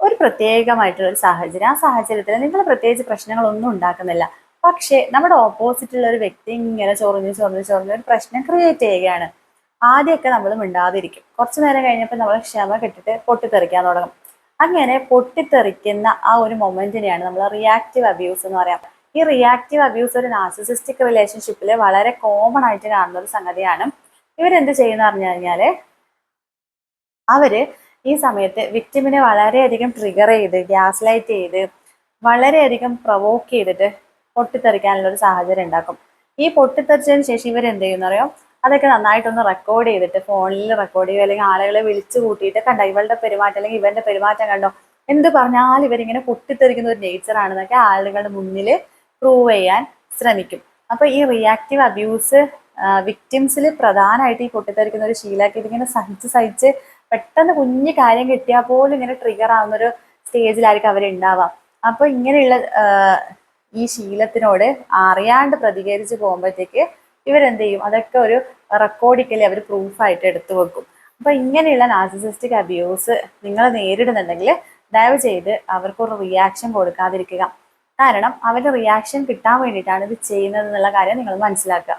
ഒരു പ്രത്യേകമായിട്ടുള്ള ഒരു സാഹചര്യം. ആ സാഹചര്യത്തിൽ നിങ്ങൾ പ്രത്യേകിച്ച് പ്രശ്നങ്ങളൊന്നും ഉണ്ടാക്കുന്നില്ല. പക്ഷേ നമ്മുടെ ഓപ്പോസിറ്റുള്ള ഒരു വ്യക്തി ഇങ്ങനെ ചൊറിഞ്ഞ് ചൊറിഞ്ഞ് ചൊറിഞ്ഞ് ഒരു പ്രശ്നം ക്രിയേറ്റ് ചെയ്യുകയാണ്. ആദ്യമൊക്കെ നമ്മൾ മിണ്ടാതിരിക്കും. കുറച്ചു നേരം കഴിഞ്ഞപ്പോൾ നമ്മൾ ക്ഷമ കെട്ടിട്ട് പൊട്ടിത്തെറിക്കാൻ തുടങ്ങും. അങ്ങനെ പൊട്ടിത്തെറിക്കുന്ന ആ ഒരു മൊമെന്റിനെയാണ് നമ്മൾ റിയാക്റ്റീവ് അബ്യൂസ് എന്ന് പറയാം. ഈ റിയാക്റ്റീവ് അബ്യൂസ് ഒരു നാർസിസിസ്റ്റിക് റിലേഷൻഷിപ്പിൽ വളരെ കോമൺ ആയിട്ട് കാണുന്ന ഒരു സംഗതിയാണ്. ഇവരെന്ത് ചെയ്യുന്ന പറഞ്ഞു കഴിഞ്ഞാൽ അവർ ഈ സമയത്ത് വിക്ടിമിനെ വളരെയധികം ട്രിഗർ ചെയ്ത് ഗ്യാസ് ലൈറ്റ് ചെയ്ത് വളരെയധികം പ്രൊവോക്ക് ചെയ്തിട്ട് പൊട്ടിത്തെറിക്കാനുള്ള ഒരു സാഹചര്യം ഉണ്ടാക്കും. ഈ പൊട്ടിത്തെറിച്ചതിന് ശേഷം ഇവർ എന്ത് ചെയ്യുന്ന അറിയോ? അതൊക്കെ നന്നായിട്ടൊന്ന് റെക്കോർഡ് ചെയ്തിട്ട് ഫോണിൽ റെക്കോർഡ് ചെയ്യുക അല്ലെങ്കിൽ ആളുകളെ വിളിച്ചു കൂട്ടിയിട്ട് കണ്ട? ഇവളുടെ പെരുമാറ്റം അല്ലെങ്കിൽ ഇവന്റെ പെരുമാറ്റം കണ്ടോ? എന്ത് പറഞ്ഞാൽ ഇവരിങ്ങനെ പൊട്ടിത്തെറിക്കുന്ന ഒരു നേച്ചർ ആണെന്നൊക്കെ ആളുകളുടെ മുന്നിൽ പ്രൂവ് ചെയ്യാൻ ശ്രമിക്കും. അപ്പൊ ഈ റിയാക്റ്റീവ് അബ്യൂസ് വിക്ടിംസിൽ പ്രധാനമായിട്ട് ഈ പൊട്ടിത്തെറിക്കുന്ന ഒരു ശീലാക്കി ഇതിങ്ങനെ സഹിച്ച് സഹിച്ച് പെട്ടെന്ന് കുഞ്ഞു കാര്യം കിട്ടിയാൽ പോലും ഇങ്ങനെ ട്രിഗർ ആവുന്ന ഒരു സ്റ്റേജിലായിരിക്കും അവരുണ്ടാവാം അപ്പൊ ഇങ്ങനെയുള്ള ഈ ശീലത്തിനോട് അറിയാണ്ട് പ്രതികരിച്ച് പോകുമ്പോഴത്തേക്ക് ഇവരെന്ത് ചെയ്യും അതൊക്കെ ഒരു റെക്കോർഡിക്കലി അവർ പ്രൂഫായിട്ട് എടുത്തു വെക്കും. അപ്പൊ ഇങ്ങനെയുള്ള നാർസിസിസ്റ്റിക് അബ്യൂസ് നിങ്ങൾ നേരിടുന്നുണ്ടെങ്കിൽ ദയവ് ചെയ്ത് അവർക്കൊരു റിയാക്ഷൻ കൊടുക്കാതിരിക്കുക. കാരണം അവരുടെ റിയാക്ഷൻ കിട്ടാൻ വേണ്ടിയിട്ടാണ് ഇത് ചെയ്യുന്നത് എന്നുള്ള കാര്യം നിങ്ങൾ മനസ്സിലാക്കുക.